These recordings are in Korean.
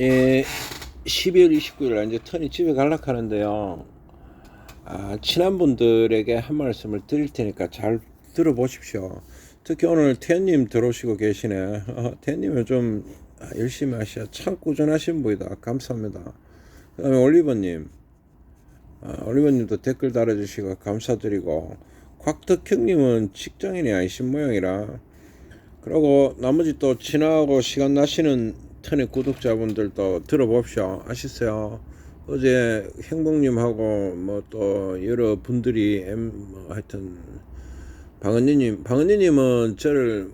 예, 12월 29일 날 이제 턴이 집에 갈락 하는데요. 아, 친한 분들에게 한 말씀을 드릴 테니까 잘 들어보십시오. 특히 오늘 태연님 들어오시고 계시네. 어, 태연님은 좀 열심히 하셔. 참 꾸준하신 분이다. 감사합니다. 그 다음에 올리버님. 아, 올리버님도 댓글 달아주시고 감사드리고. 곽덕형님은 직장인이 아니신 모양이라. 그리고 나머지 또 지나고 시간 나시는 턴의 구독자분들도 들어봅시오. 아시세요? 어제 행복님하고 뭐 또 여러 분들이 엠, 뭐 하여튼 방은희님, 방은희님은 저를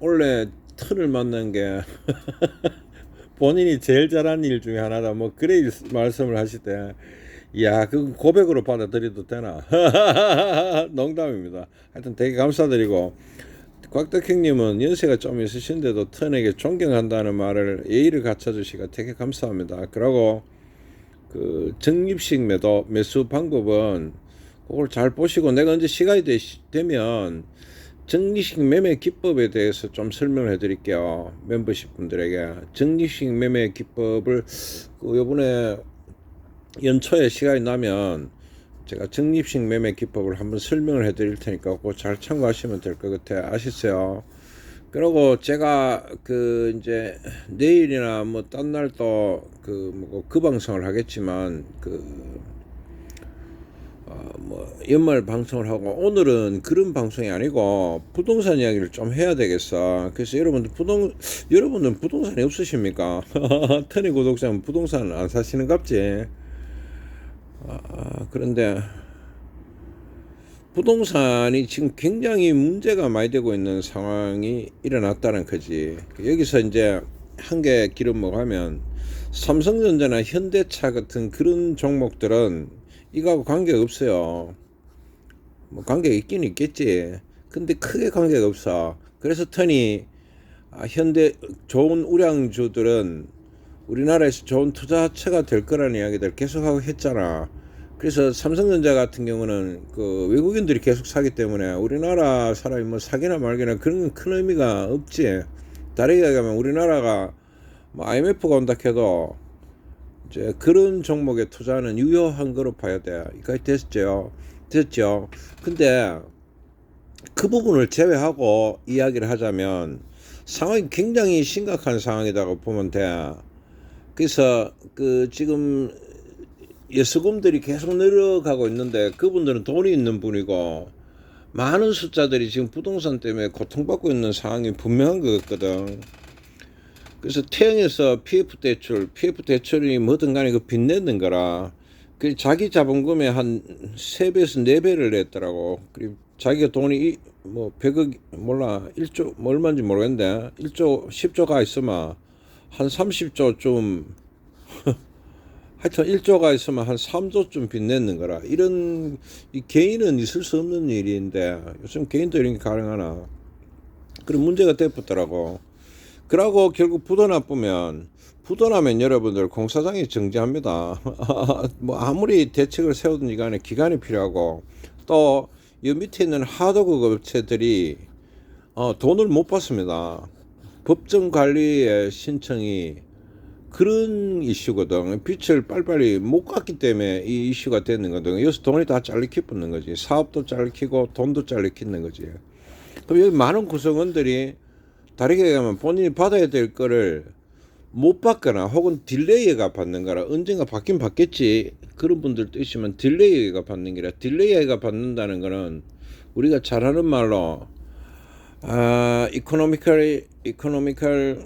원래 턴을 만난 게 본인이 제일 잘한 일 중에 하나다. 뭐 그래 말씀을 하시대. 야, 그 고백으로 받아들여도 되나? 농담입니다. 하여튼 되게 감사드리고 곽덕형님은 연세가 좀 있으신데도 턴에게 존경한다는 말을 예의를 갖춰주시가 되게 감사합니다. 그리고 그 적립식 매도 매수 방법은 그걸 잘 보시고 내가 언제 시간이 되, 되면 적립식 매매 기법에 대해서 좀 설명을 해드릴게요. 멤버십 분들에게 적립식 매매 기법을 그 요번에 연초에 시간이 나면 제가 적립식 매매 기법을 한번 설명을 해 드릴 테니까 그거 잘 참고하시면 될 것 같아요. 아시세요? 그리고 제가 그 이제 내일이나 뭐 딴 날도 그뭐그 그 방송을 하겠지만 그 어, 뭐 연말 방송을 하고 오늘은 그런 방송이 아니고 부동산 이야기를 좀 해야 되겠어. 그래서 여러분들 부동 여러분들 부동산이 없으십니까? 터니 구독자는 부동산 안 사시는 갑지? 아, 그런데 부동산이 지금 굉장히 문제가 많이 되고 있는 상황이 일어났다는 거지. 여기서 이제 한 개 기름 먹하면 삼성전자나 현대차 같은 그런 종목들은 이거하고 관계가 없어요. 뭐 관계가 있긴 있겠지. 근데 크게 관계가 없어. 그래서 터니 아, 현대 좋은 우량주들은 우리나라에서 좋은 투자처가 될 거라는 이야기들 계속하고 했잖아. 그래서 삼성전자 같은 경우는 그 외국인들이 계속 사기 때문에 우리나라 사람이 뭐 사기나 말기나 그런 건 큰 의미가 없지. 다르게 얘기하면 우리나라가 뭐 IMF가 온다 해도 이제 그런 종목에 투자는 유효한 거로 봐야 돼. 이까지 됐죠. 됐죠. 근데 그 부분을 제외하고 이야기를 하자면 상황이 굉장히 심각한 상황이라고 보면 돼. 그래서 그 지금 예수금들이 계속 늘어가고 있는데 그분들은 돈이 있는 분이고 많은 숫자들이 지금 부동산 때문에 고통받고 있는 상황이 분명한 것 같거든. 그래서 태형에서 PF 대출, PF 대출이 뭐든 간에 그 빚내는 거라. 그 자기 자본금의 한 세배에서네 배를 냈더라고. 그리고 자기가 돈이 뭐 100억 몰라 1조 뭐 얼마인지 모르겠는데 1조 10조가 있으면 한 30조 좀 하여튼 1조가 있으면 한 3조쯤 빚내는 거라. 이런 이 개인은 있을 수 없는 일인데 요즘 개인도 이런 게 가능하나. 그런 문제가 돼붙더라고. 그러고 결국 부도 나쁘면 부도 나면 여러분들 공사장이 정지합니다. 뭐 아무리 대책을 세우든지 간에 기간이 필요하고 또 이 밑에 있는 하도급 업체들이 어, 돈을 못 받습니다. 법정 관리의 신청이 그런 이슈거든. 빛을 빨리빨리 못 갔기 때문에 이 이슈가 되는 거든. 여기서 돈이 다 잘리키 붙는 거지. 사업도 잘리키고 돈도 잘리키는 거지. 그럼 여기 많은 구성원들이 다르게 얘기하면 본인이 받아야 될 거를 못 받거나 혹은 딜레이가 받는 거라 언젠가 받긴 받겠지 그런 분들도 있으면 딜레이가 받는 게라 딜레이가 받는다는 거는 우리가 잘하는 말로 아 이코노미컬 이코노미컬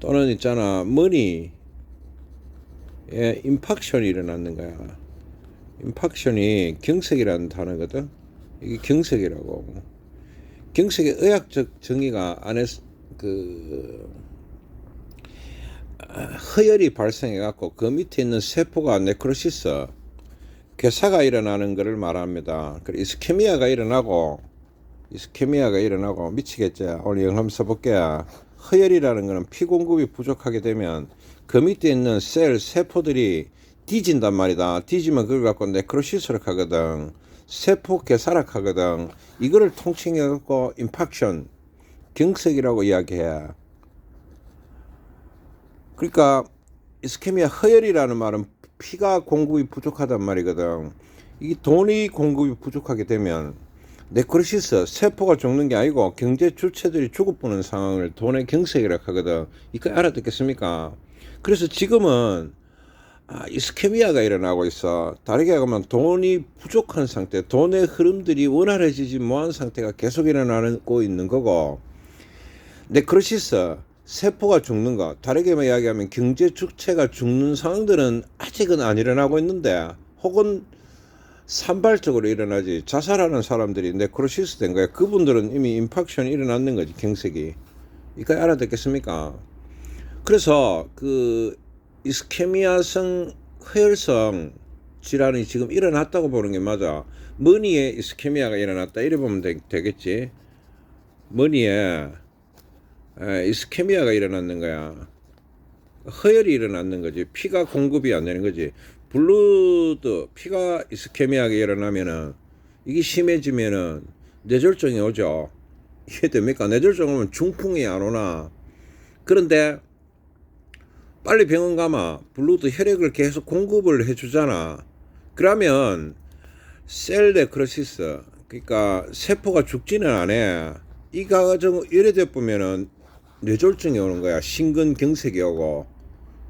또는 있잖아 예, 임팍션이 일어났는 거야. 임팍션이 경색이라는 단어거든. 이게 경색이라고. 경색의 의학적 정의가 안에 그 허혈이 발생해 갖고 그 밑에 있는 세포가 네크로시스 괴사가 일어나는 것을 말합니다. 그리고 이스케미아가 일어나고 이스케미아가 일어나고 미치겠지. 오늘 한번 써볼게요. 허혈이라는 것은 피 공급이 부족하게 되면 그 밑에 있는 셀 세포들이 뒤진단 말이다. 뒤지면 그걸 갖고 네크로시스를 하거든. 세포 괴사락 하거든. 이거를 통칭해 갖고 임팍션 경색이라고 이야기해. 그러니까 이스케미아 허혈이라는 말은 피가 공급이 부족하단 말이거든. 이 돈이 공급이 부족하게 되면 네크로시스 세포가 죽는 게 아니고 경제 주체들이 죽어보는 상황을 돈의 경색이라 하거든. 이거 알아듣겠습니까? 그래서 지금은 아, 이스케미아가 일어나고 있어. 다르게 하면 돈이 부족한 상태, 돈의 흐름들이 원활해지지 못한 상태가 계속 일어나고 있는 거고, 네크로시스 세포가 죽는 거, 다르게 이야기하면 경제 주체가 죽는 상황들은 아직은 안 일어나고 있는데, 혹은 산발적으로 일어나지 자살하는 사람들이 네크로시스 된 거야. 그분들은 이미 임팍션이 일어났는 거지 경색이. 이거 알아듣겠습니까? 그래서 그 이스케미아성 허혈성 질환이 지금 일어났다고 보는 게 맞아. 머니에 이스케미아가 일어났다 이래 보면 되, 겠지 머니에 에, 이스케미아가 일어났는 거야. 허혈이 일어났는 거지. 피가 공급이 안 되는 거지. 블루드 피가 이스케미아가 일어나면은 이게 심해지면은 뇌졸중이 오죠. 이해 됩니까? 뇌졸중 오면 중풍이 안 오나. 그런데 빨리 병원 가마 블루드 혈액을 계속 공급을 해주잖아. 그러면 셀 네크로시스 그러니까 세포가 죽지는 않아. 이 과정 이래돼 보면은 뇌졸중이 오는 거야. 심근경색이 오고.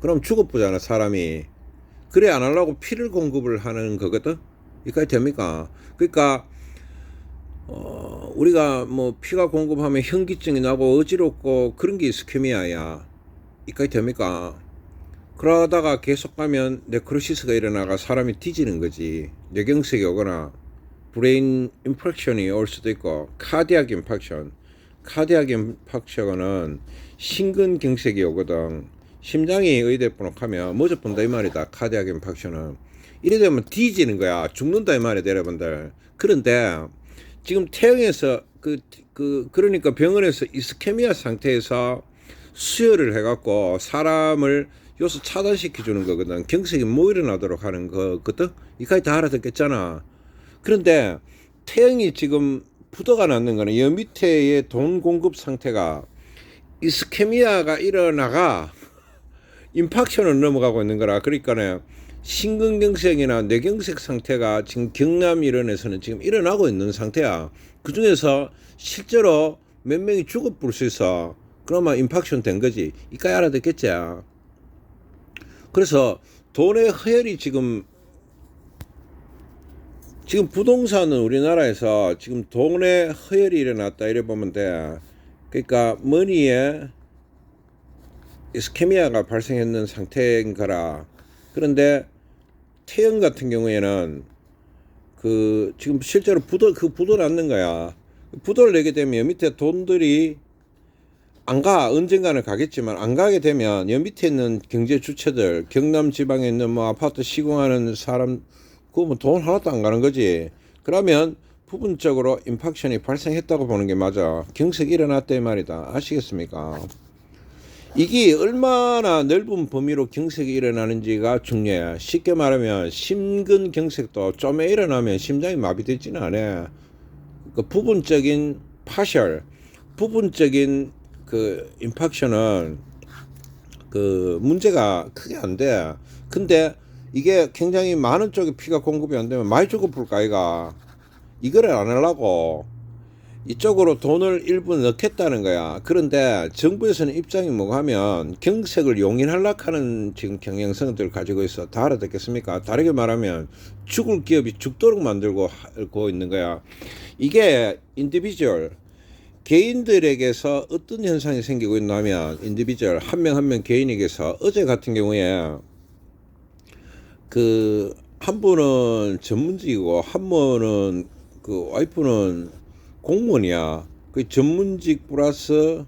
그럼 죽어보잖아 사람이. 그래 안 하려고 피를 공급을 하는 거거든. 이까지 됩니까? 그러니까 어, 우리가 뭐 피가 공급하면 현기증이 나고 어지럽고 그런 게 이스케미아야. 이까지 됩니까? 그러다가 계속 가면 네크로시스가 일어나가 사람이 뒤지는 거지. 뇌경색이 오거나 브레인 임팩션이 올 수도 있고 카디악 임팩션. 카디악 임팩션은 심근경색이 오거든. 심장이 의대분혹하면 뭐저 본다 이 말이다. 카디악 임팩션은. 이래 되면 뒤지는 거야. 죽는다 이 말이야, 여러분들. 그런데 지금 태영에서 그, 그, 그러니까 병원에서 이스케미아 상태에서 수혈을 해갖고 사람을 요소 차단시켜 주는 거거든. 경색이 뭐 일어나도록 하는 거거든. 이까지 다 알아듣겠잖아. 그런데 태영이 지금 부도가 났는 거는 여 밑에의 돈 공급 상태가 이스케미아가 일어나가 임팍션을 넘어가고 있는 거라. 그러니까는 심근경색이나 뇌경색 상태가 지금 경남 일원에서는 지금 일어나고 있는 상태야. 그 중에서 실제로 몇 명이 죽어 부를 수 있어. 그러면 임팍션 된 거지. 이까지 알아듣겠지. 그래서 돈의 허혈이 지금 지금 부동산은 우리나라에서 지금 돈의 허혈이 일어났다 이래 보면 돼. 그러니까 머니에 이스케미아가 발생했는 상태인 거라. 그런데 태영 같은 경우에는 그 지금 실제로 부도 그 부도 났는 거야. 부도를 내게 되면 밑에 돈들이 안 가. 언젠가는 가겠지만 안 가게 되면 여 밑에 있는 경제 주체들, 경남 지방에 있는 뭐 아파트 시공하는 사람 그거 뭐돈 하나도 안 가는 거지. 그러면 부분적으로 임팍션이 발생했다고 보는 게 맞아. 경색이 일어났다 이 말이다. 아시겠습니까? 이게 얼마나 넓은 범위로 경색이 일어나는지가 중요해. 쉽게 말하면 심근 경색도 좀에 일어나면 심장이 마비되지는 않아. 그 부분적인 파셜, 부분적인 그 임팍션은 그 문제가 크게 안 돼. 근데 이게 굉장히 많은 쪽에 피가 공급이 안 되면 많이 죽어볼 까 이가 이거를 안 하려고 이쪽으로 돈을 일부 넣겠다는 거야. 그런데 정부에서는 입장이 뭐가 하면 경색을 용인하려고 하는 지금 경향성들을 가지고 있어. 다 알아듣겠습니까? 다르게 말하면 죽을 기업이 죽도록 만들고 하고 있는 거야. 이게 인디비주얼 개인들에게서 어떤 현상이 생기고 있냐면 인디비주얼 한 명 한 명 개인에게서 어제 같은 경우에 그 한 분은 전문직이고 한 분은 그 와이프는 공무원이야. 그 전문직 플러스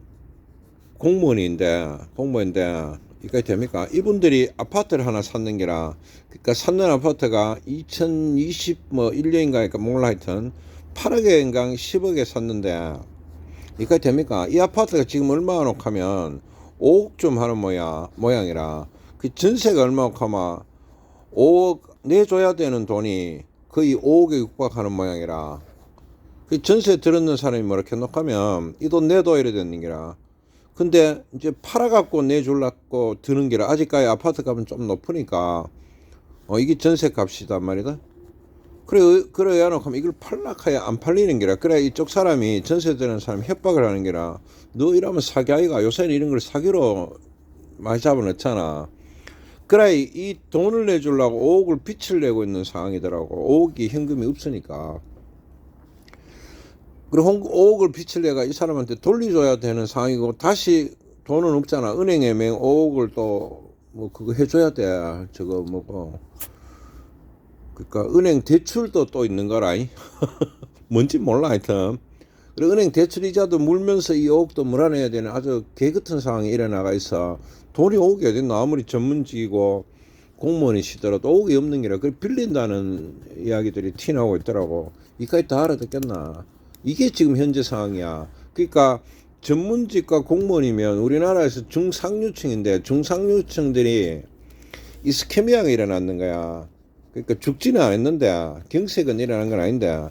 공무원인데 공무원인데 이까지 됩니까? 이분들이 아파트를 하나 샀는 게라 그러니까 샀는 아파트가 2020 뭐 1년인가니까 몰라 하여튼 8억인가 10억에 샀는데 이까지 됩니까? 이 아파트가 지금 얼마나 녹하면 5억 좀 하는 모양 모양이라 그 전세가 얼마나 하면 5억 내줘야 되는 돈이 거의 5억에 육박하는 모양이라 그 전세 들었는 사람이 뭐라 해놓고 하면 이 돈 내둬야 되는 게라. 근데 이제 팔아갖고 내줄라고 드는 게라. 아직까지 아파트 값은 좀 높으니까 어 이게 전세 값이단 말이다. 그래 그래야 놓고 하면 이걸 팔락해야 안 팔리는 게라. 그래 이쪽 사람이 전세 드는 사람 협박을 하는 게라. 너 이러면 사기 아이가. 요새는 이런 걸 사기로 많이 잡아놓잖아. 그래 이 돈을 내주려고 5억을 빚을 내고 있는 상황이더라고. 5억이 현금이 없으니까 그리고 5억을 빚을 내가 이 사람한테 돌려줘야 되는 상황이고 다시 돈은 없잖아. 은행에 맹 5억을 또 뭐 그거 해줘야 돼. 저거 뭐고 그러니까 은행 대출도 또 있는 거라이 뭔지 몰라 하여튼. 그리고 은행 대출 이자도 물면서 이 5억도 물어내야 되는 아주 개 같은 상황이 일어나가 있어. 돈이 5억이 어딨나 아무리 전문직이고 공무원이시더라도 5억이 없는 게라. 그걸 빌린다는 이야기들이 튀나오고 있더라고. 이까지 다 알아듣겠나 이게 지금 현재 상황이야 그러니까 전문직과 공무원이면 우리나라에서 중상류층인데 중상류층들이 이 스캐미아가 일어났는 거야 그러니까 죽지는 않았는데 경색은 일어난 건 아닌데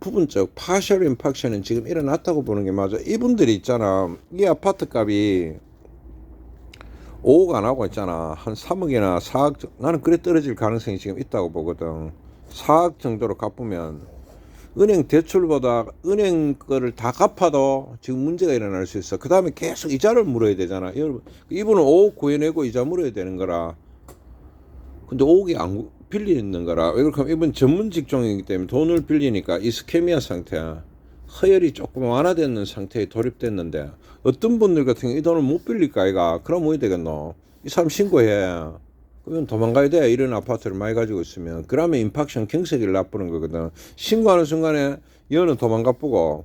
부분적 파셜 임팍션은 지금 일어났다고 보는 게 맞아. 이분들이 있잖아. 이 아파트 값이 5억 안 하고 있잖아. 한 3억이나 4억 정- 나는 그래 떨어질 가능성이 지금 있다고 보거든. 4억 정도로 갚으면 은행 대출보다 은행 거를 다 갚아도 지금 문제가 일어날 수 있어. 그 다음에 계속 이자를 물어야 되잖아. 여러분, 이분은 5억 구해내고 이자 물어야 되는 거라. 근데 5억이 안 빌리는 거라. 왜 그렇게 하면 이분 전문 직종이기 때문에 돈을 빌리니까 이 스케미아 상태야. 허혈이 조금 완화되는 상태에 돌입됐는데 어떤 분들 같은 경우 이 돈을 못 빌릴까 아이가 그럼 뭐 해야 되겠노 이 사람 신고해 그러면 도망가야 돼. 이런 아파트를 많이 가지고 있으면. 그러면 임팍션 경색을 나쁘는 거거든. 신고하는 순간에 여는 도망가 보고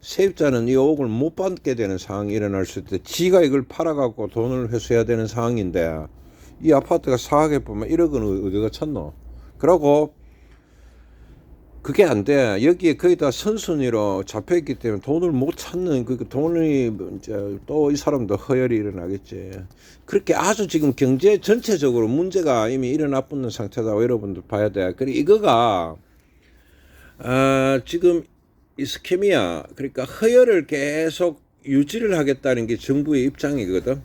세입자는 이 5억을 못 받게 되는 상황이 일어날 수 있대. 지가 이걸 팔아갖고 돈을 회수해야 되는 상황인데 이 아파트가 4억에 보면 1억은 어디가 쳤노? 그러고 그게 안 돼. 여기에 거의 다 선순위로 잡혀있기 때문에 돈을 못 찾는 그 돈이 이제 또 이 사람도 허열이 일어나겠지. 그렇게 아주 지금 경제 전체적으로 문제가 이미 일어나붙는 상태다. 여러분들 봐야 돼. 그리고 이거가 아, 지금 이 스케미야 그러니까 허열을 계속 유지를 하겠다는 게 정부의 입장이거든.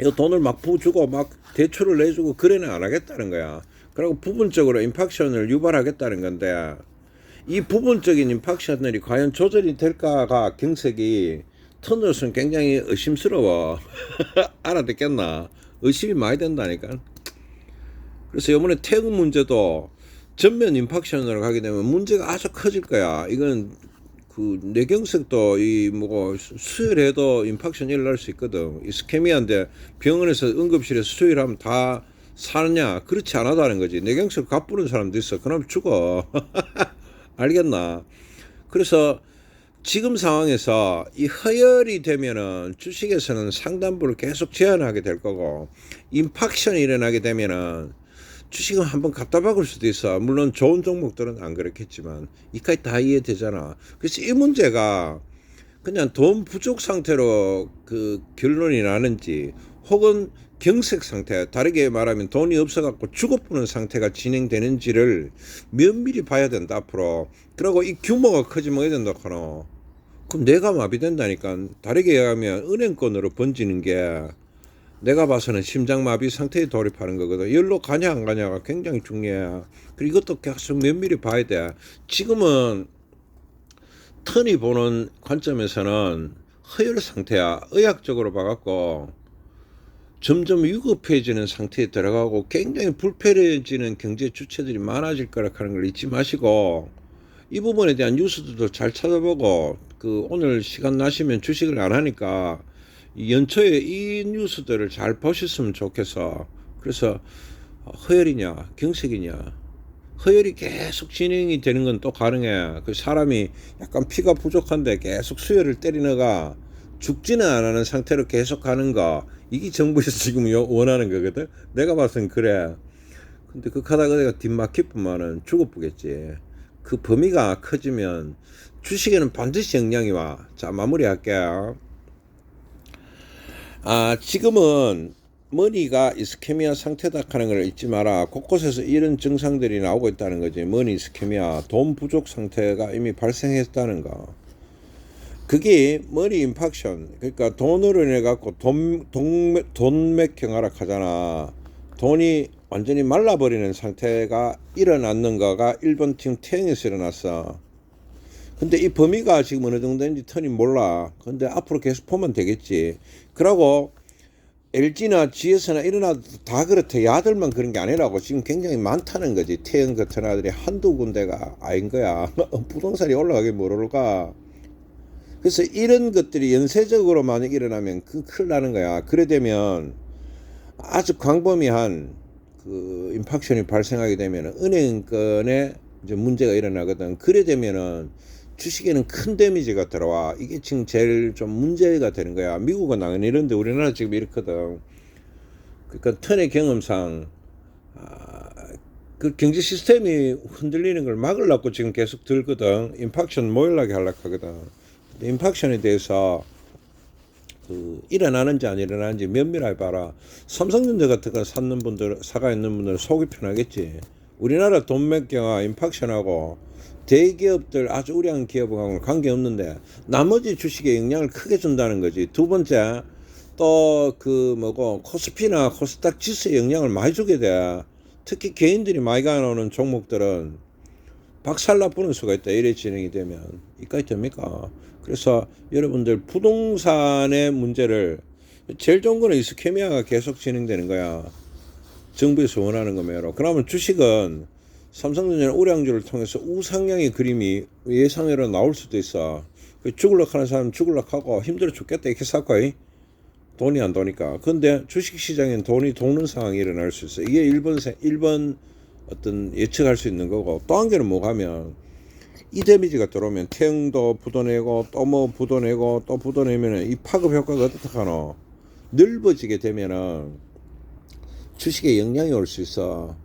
이거 돈을 막 부어주고 막 대출을 내주고 그래는 안 하겠다는 거야. 그리고 부분적으로 임팍션을 유발하겠다는 건데 이 부분적인 임팍션들이 과연 조절이 될까가 경색이 터널은 굉장히 의심스러워. 알아듣겠나? 의심이 많이 된다니까. 그래서 이번에 태국 문제도 전면 임팍션으로 가게 되면 문제가 아주 커질 거야. 이건 그 뇌경색도 이 뭐고 수혈해도 임팍션 일어날 수 있거든. 이 스케미아인데 병원에서 응급실에서 수혈하면 다 사느냐? 그렇지 않아다는 거지. 뇌경색 가쁘는 사람도 있어. 그럼 죽어. 알겠나? 그래서 지금 상황에서 이 허열이 되면은 주식에서는 상단부를 계속 제한하게 될 거고 임팍션이 일어나게 되면은 주식은 한번 갖다 박을 수도 있어. 물론 좋은 종목들은 안 그렇겠지만 이까지 다 이해되잖아. 그래서 이 문제가 그냥 돈 부족 상태로 그 결론이 나는지 혹은 경색 상태, 다르게 말하면 돈이 없어갖고 죽어보는 상태가 진행되는지를 면밀히 봐야 된다 앞으로. 그리고 이 규모가 커지면 어야 된다 카노. 그럼 내가 마비된다니까. 다르게 얘기하면 은행권으로 번지는 게 내가 봐서는 심장마비 상태에 돌입하는 거거든. 열로 가냐 안 가냐가 굉장히 중요해. 그리고 이것도 계속 면밀히 봐야 돼. 지금은 턴이 보는 관점에서는 허혈 상태야. 의학적으로 봐갖고 점점 위급해지는 상태에 들어가고 굉장히 불편해지는 경제 주체들이 많아질 거라 하는 걸 잊지 마시고 이 부분에 대한 뉴스들도 잘 찾아보고 그 오늘 시간 나시면 주식을 안 하니까 이 연초에 이 뉴스들을 잘 보셨으면 좋겠어. 그래서 허혈이냐 경색이냐 허혈이 계속 진행이 되는 건 또 가능해. 그 사람이 약간 피가 부족한데 계속 수혈을 때리너가 죽지는 안 하는 상태로 계속 가는 거 이게 정부에서 지금 요- 원하는 거거든. 내가 봐서는 그래. 근데 그 가다가 내가 뒷막힐뿐만은 죽어보겠지. 그 범위가 커지면 주식에는 반드시 영향이 와. 자 마무리할게요. 아 지금은 머니가 이스케미아 상태다 하는 걸 잊지 마라. 곳곳에서 이런 증상들이 나오고 있다는 거지. 머니 이스케미아, 돈 부족 상태가 이미 발생했다는 거. 그게 머니 임팍션 그러니까 돈으로 인해 갖고 돈돈 맥형하라 하잖아. 돈이 완전히 말라버리는 상태가 일어났는가가 일본 팀 태영에서 일어났어. 근데 이 범위가 지금 어느 정도인지 턴이 몰라. 근데 앞으로 계속 보면 되겠지. 그러고 LG나 GS나 일어나도 다 그렇대. 야들만 그런 게 아니라고 지금 굉장히 많다는 거지. 태영 같은 아들이 한두 군데가 아닌 거야. 부동산이 올라가기 모를까 그래서 이런 것들이 연쇄적으로 만약 일어나면 그 큰일 나는 거야. 그래 되면 아주 광범위한 그 임팍션이 발생하게 되면 은행권에 이제 문제가 일어나거든. 그래 되면은 주식에는 큰 데미지가 들어와. 이게 지금 제일 좀 문제가 되는 거야. 미국은 안 이런데 우리나라 지금 이렇거든. 그러니까 턴의 경험상 아, 그 경제 시스템이 흔들리는 걸 막으려고 지금 계속 들거든. 임팍션 모일라게 하려고 하거든. 임팍션에 대해서 그 일어나는지 안 일어나는지 면밀하게 봐라. 삼성전자 같은 거 사는 분들, 사가 있는 분들은 속이 편하겠지. 우리나라 돈맥경화 임팍션하고 대기업들 아주 우량한 기업하고는 관계없는데 나머지 주식에 영향을 크게 준다는 거지. 두 번째 또 그 뭐고 코스피나 코스닥 지수에 영향을 많이 주게 돼. 특히 개인들이 많이 가놓는 종목들은 박살나 뿌는 수가 있다. 이래 진행이 되면 이까지 됩니까? 그래서 여러분들 부동산의 문제를 제일 좋은 거는 이 스케미아가 계속 진행되는 거야. 정부에서 원하는 거매로. 그러면 주식은 삼성전자 우량주를 통해서 우상향의 그림이 예상외로 나올 수도 있어. 그 죽을락 하는 사람 죽을락 하고 힘들어 죽겠다 이렇게 사고 돈이 안 도니까. 근데 주식 시장엔 돈이 도는 상황이 일어날 수 있어. 이게 일본 세- 일본 어떤 예측할 수 있는 거고 또 한 개는 뭐가면 이 데미지가 들어오면 태형도 부도내고 또 뭐 부도내고 또 부도내면은 이 파급 효과가 어떡하노? 넓어지게 되면은 주식에 영향이 올 수 있어.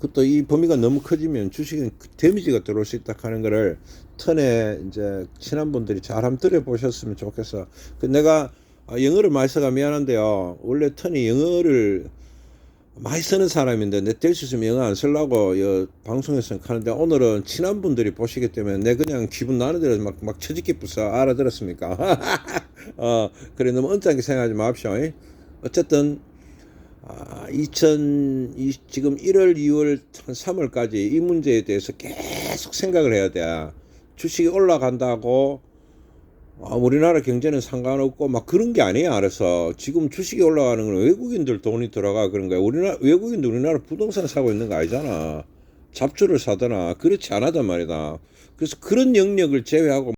그것도 이 범위가 너무 커지면 주식에 그 데미지가 들어올 수 있다 하는 거를 턴에 이제 친한 분들이 잘 한번 들어보셨으면 좋겠어. 그 내가 아, 영어를 많이 써가 미안한데요. 원래 턴이 영어를 많이 쓰는 사람인데 내될수 있으면 영어 안 쓰려고 여 방송에서 하는데 오늘은 친한 분들이 보시기 때문에 내 그냥 기분 나는 대로 막, 막 처짓기 부서 알아들었습니까? 어, 그래 너무 언짢게 생각하지 마십시오. 이. 어쨌든 아, 2020 지금 1월, 2월, 한 3월까지 이 문제에 대해서 계속 생각을 해야 돼. 주식이 올라간다고 아, 우리나라 경제는 상관없고 막 그런 게 아니에요. 알아서 지금 주식이 올라가는 건 외국인들 돈이 들어가 그런 거야. 우리나라 외국인도 우리나라 부동산 사고 있는 거 아니잖아. 잡주를 사거나 그렇지 않았단 말이다. 그래서 그런 영역을 제외하고